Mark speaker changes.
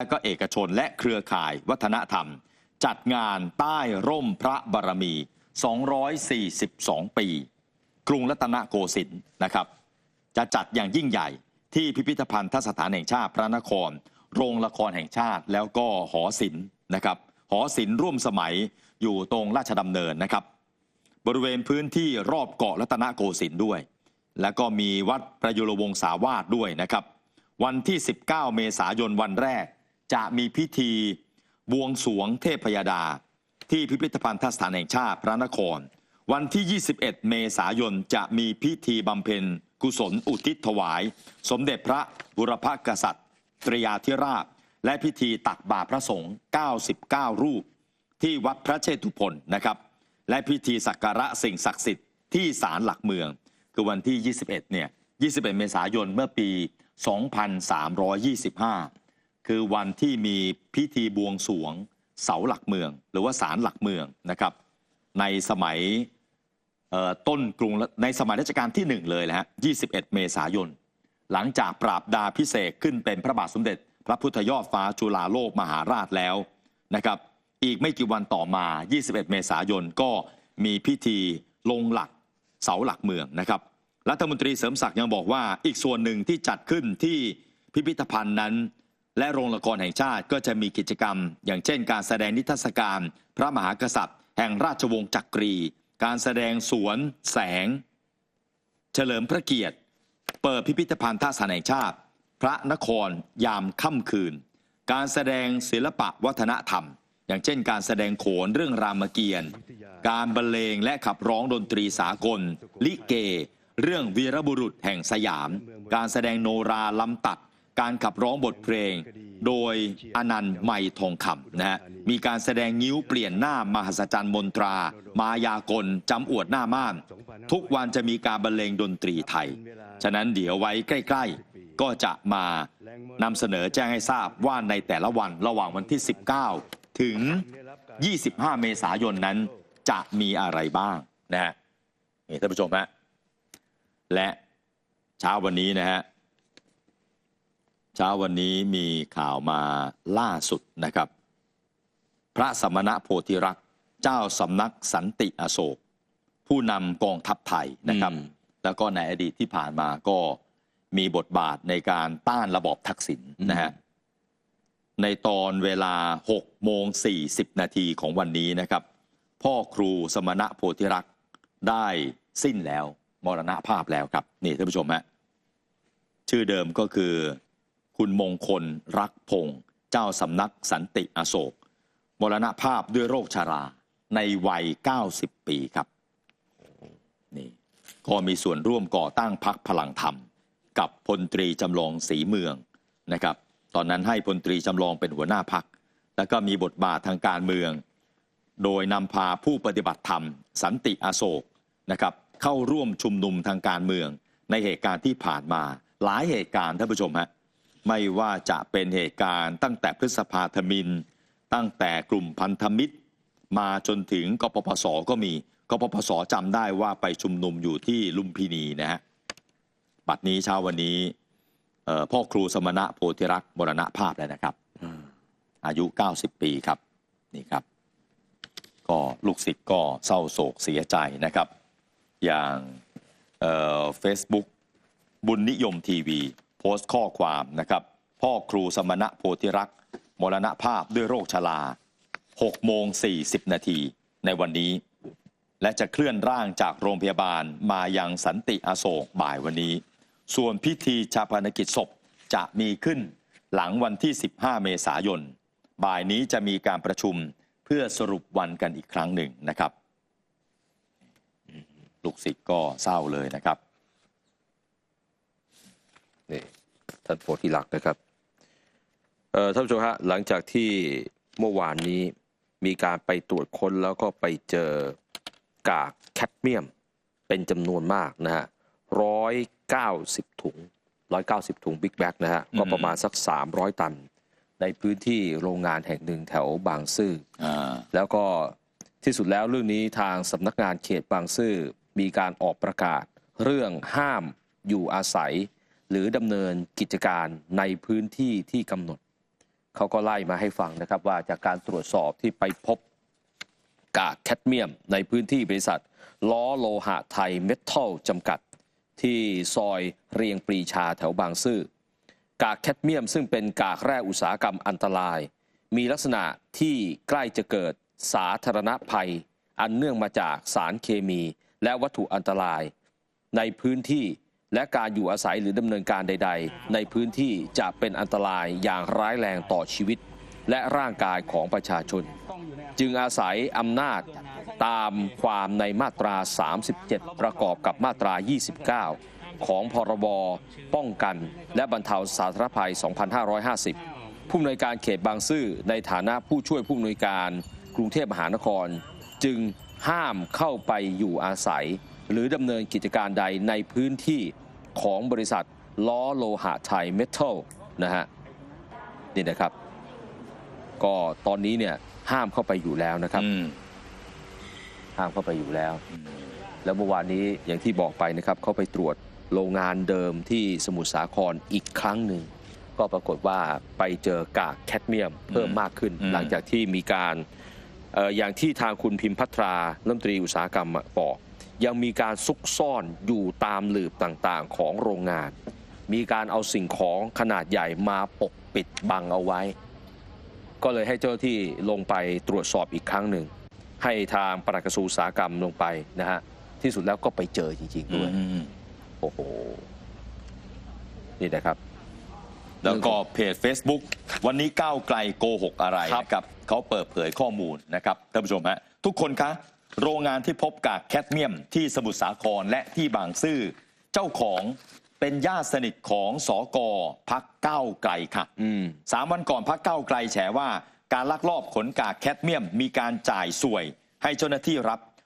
Speaker 1: และก็เอกชนและเครือข่ายวัฒนธรรม จัดงานใต้ร่มพระบารมี 242 ปี กรุงรัตนโกสินทร์นะครับ จะจัดอย่างยิ่งใหญ่ที่พิพิธภัณฑ์ทสถานแห่งชาติพระนคร โรงละครแห่งชาติแล้วก็หอศิลป์นะครับหอศิลป์ร่วมสมัยอยู่ตรงราชดำเนินนะครับ บริเวณพื้นที่รอบเกาะรัตนโกสินทร์ด้วย แล้วก็มีวัดประยุรวงศาวาสด้วยนะครับ วันที่ 19 เมษายนวันแรก จะมีพิธีบวงสวงเทพยดา ที่พิพิธภัณฑสถานแห่งชาติพระนคร วันที่ 21 เมษายนจะมีพิธีบำเพ็ญกุศลอุทิศถวาย สมเด็จพระบุรพกษัตริย์ ตรียาธิราช และพิธีตักบาตรพระสงฆ์ 99 รูป ที่วัดพระเชตุพนนะครับ และพิธีสักการะสิ่งศักดิ์สิทธิ์ที่ศาลหลักเมือง คือวันที่ 21 เนี่ย 21 เมษายนเมื่อปี 2325 คือวันที่มีพิธีบวงสวงเสาหลักเมือง หรือว่าศาลหลักเมืองนะครับ ในสมัยต้นกรุงในสมัยรัชกาลที่หนึ่งเลยแหละฮะ 21 เมษายน หลังจากปราบดาพิเศษขึ้นเป็นพระบาทสมเด็จ พระพุทธยอดฟ้าจุฬาโลกมหาราชแล้วนะครับ อีกไม่กี่วันต่อมา 21 เมษายนก็มีพิธีลงหลักเสาหลักเมืองนะครับ รัฐมนตรีเสริมศักดิ์ยังบอกว่าอีกส่วนหนึ่งที่จัดขึ้นที่พิพิธภัณฑ์นั้น และโรงละครแห่งชาติก็จะมีกิจกรรม อย่างเช่น การแสดงนิทรรศการ พระมหากษัตริย์ แห่งราชวงศ์จักรี การแสดงสวน แสง เฉลิมพระเกียรติ เปิดพิพิธภัณฑ์ท่าสานแห่งชาติ พระนครยามค่ำคืน การแสดงศิลปะวัฒนธรรม อย่างเช่น การแสดงโขนเรื่องรามเกียรติ์การบรรเลงและขับร้องดนตรีสากล ลิเก เรื่องวีรบุรุษแห่งสยาม การแสดงโนราลำตัด การขับร้องบทเพลง โดยอนันต์ไม่ทองคำนะฮะมีการแสดงงิ้วเปลี่ยนหน้ามหัศจรรย์มนตรา มายากลจำอวดหน้าม่าน ทุกวันจะมีการบรรเลงดนตรีไทย ฉะนั้นเดี๋ยวไว้ใกล้ ๆ ก็จะมานำเสนอแจ้งให้ทราบว่าในแต่ละวันระหว่างวันที่ 19 ถึง 25 เมษายนนั้นจะมีอะไรบ้างนะฮะนี่ท่านผู้ชมฮะและเช้าวันนี้นะฮะ เช้าวันนี้มีข่าวมาล่าสุดนะครับ พระสมณะโพธิรักษ์เจ้าสำนักสันติอโศก ผู้นำกองทัพไทยนะครับ
Speaker 2: อืม
Speaker 1: แล้วก็ในอดีตที่ผ่านมาก็มีบทบาทในการต้านระบอบทักษิณนะฮะในตอนเวลา6โมง40 นาทีของวันนี้นะครับ พ่อครูสมณะโพธิรักษ์ได้สิ้นแล้วมรณภาพแล้วครับ นี่ท่านผู้ชมฮะชื่อเดิมก็คือ คุณมงคลรักพงศ์เจ้าสำนักสันติอโศกมรณภาพด้วยโรคชาราในวัย 90 ปีครับนี่ก็มีส่วนร่วมก่อตั้งพักพลังธรรม กับพลตรีจำลองศรีเมืองนะครับ ตอนนั้นให้พลตรีจำลองเป็นหัวหน้าพัก แล้วก็มีบทบาททางการเมือง โดยนำพาผู้ปฏิบัติธรรม สันติอโศกนะครับเข้าร่วมชุมนุมทางการเมือง ในเหตุการณ์ที่ผ่านมาหลายเหตุการณ์ท่านผู้ชมฮะ ไม่ว่าจะเป็นเหตุการณ์ตั้งแต่พฤษภาธมิน ตั้งแต่กลุ่มพันธมิตร มาจนถึงกปปสก็มีกปปสจำได้ว่าไปชุมนุมอยู่ที่ลุมพินีนะฮะบัดนี้เช้าวันนี้พ่อครูสมณะโพธิรักษ์มรณภาพแล้วนะครับ อายุ 90 ปีครับนี่ครับ ก็ลูกศิษย์ก็เศร้าโศกเสียใจนะครับ อย่างเฟซบุ๊กบุญนิยมทีวี โพสต์ข้อความนะครับ พ่อครูสมณะโพธิรักษ์มรณภาพด้วยโรคชรา6โมง40 นาทีในวันนี้ และจะเคลื่อนร่างจากโรงพยาบาลมายังสันติอโศกบ่ายวันนี้ ส่วนพิธีชาปนกิจศพจะมีขึ้นหลังวันที่ 15 เมษายน บ่ายนี้จะมีการประชุมเพื่อสรุปวันกันอีกครั้งหนึ่งนะครับ ลูกศิษย์ก็เศร้าเลยนะครับ
Speaker 2: นี่ ท่านโพธิลักษณ์นะครับเอ่อท่านผู้ชมฮะหลังจากที่เมื่อวานนี้มีการไปตรวจค้นแล้วก็ไปเจอกากแคดเมียมเป็นจำนวนมากนะฮะร้อยเก้าสิบถุงร้อยเก้าสิบถุงบิ๊กแบ็กนะฮะ
Speaker 1: อืม
Speaker 2: ก็ประมาณสักสามร้อยตัน ในพื้นที่โรงงานแห่งหนึ่งแถวบางซื่อ
Speaker 1: อ่า
Speaker 2: แล้วก็ที่สุดแล้วเรื่องนี้ทางสำนักงานเขตบางซื่อมีการออกประกาศ เรื่องห้ามอยู่อาศัย หรือดำเนินกิจการในพื้นที่ที่กำหนด เขาก็ไล่มาให้ฟังนะครับว่าจากการตรวจสอบที่ไปพบกากแคดเมียม ในพื้นที่บริษัท ล้อโลหะไทยเมทัลจำกัด ที่ซอยเรียงปรีชาแถวบางซื่อกากแคดเมียมซึ่งเป็นกากแร่อุตสาหกรรมอันตราย มีลักษณะที่ใกล้จะเกิดสาธารณภัย อันเนื่องมาจากสารเคมี และวัตถุอันตราย ในพื้นที่ และการอยู่อาศัยหรือดำเนินการใด ๆ ในพื้นที่จะเป็นอันตรายอย่างร้ายแรงต่อชีวิต และร่างกายของประชาชน จึงอาศัยอำนาจตามความในมาตรา 37 ประกอบกับมาตรา 29 ของพรบป้องกัน และบรรเทาสาธารณภัย 2550 ผู้อำนวยการเขตบางซื่อในฐานะผู้ช่วยผู้อำนวยการกรุงเทพมหานคร จึงห้ามเข้าไปอยู่อาศัย หรือดำเนินกิจการใดในพื้นที่ ของบริษัทล้อโลหะไทยเมทัลนะฮะนี่นะครับ ก็ตอนนี้เนี่ยห้ามเข้าไปอยู่แล้วนะครับ
Speaker 1: อืม
Speaker 2: ห้ามเข้าไปอยู่แล้ว แล้วเมื่อวานนี้อย่างที่บอกไปนะครับเขาไปตรวจโรงงานเดิมที่สมุทรสาครอีกครั้งหนึ่ง ก็ปรากฏว่าไปเจอกากแคดเมียมเพิ่มมากขึ้น
Speaker 1: อืม
Speaker 2: หลังจากที่มีการเอ่ออย่างที่ทางคุณพิมพัทรารัฐมนตรีอุตสาหกรรมบอก ยังมีการซุกซ่อนอยู่ตามหลืบต่างๆของโรงงาน มีการเอาสิ่งของขนาดใหญ่มาปกปิดบังเอาไว้ ก็เลยให้เจ้าหน้าที่ลงไปตรวจสอบอีกครั้งหนึ่ง ให้ทางปลัดกระทรวงอุตสาหกรรมลงไปนะฮะ ที่สุดแล้วก็ไปเจอจริงๆด้วย
Speaker 1: อืม
Speaker 2: โอ้โห นี่นะครับ
Speaker 1: แล้วก็เพจ Facebook วันนี้ก้าวไกลโกหกอะไร
Speaker 2: ครับ
Speaker 1: นะครับเขาเปิดเผยข้อมูลนะครับท่านผู้ชมฮะทุกคนคะ โรงงานที่พบกากแคดเมียมที่สมุทรสาครและที่บางซื่อ เจ้าของเป็นญาติสนิทของสอกอพักก้าวไกลค่ะ
Speaker 2: อืม
Speaker 1: สามวันก่อนพักเก้าวไกลแฉว่า การลักลอบขนกากแคดเมียมมีการจ่ายสวย ให้เจ้าหน้าที่รับ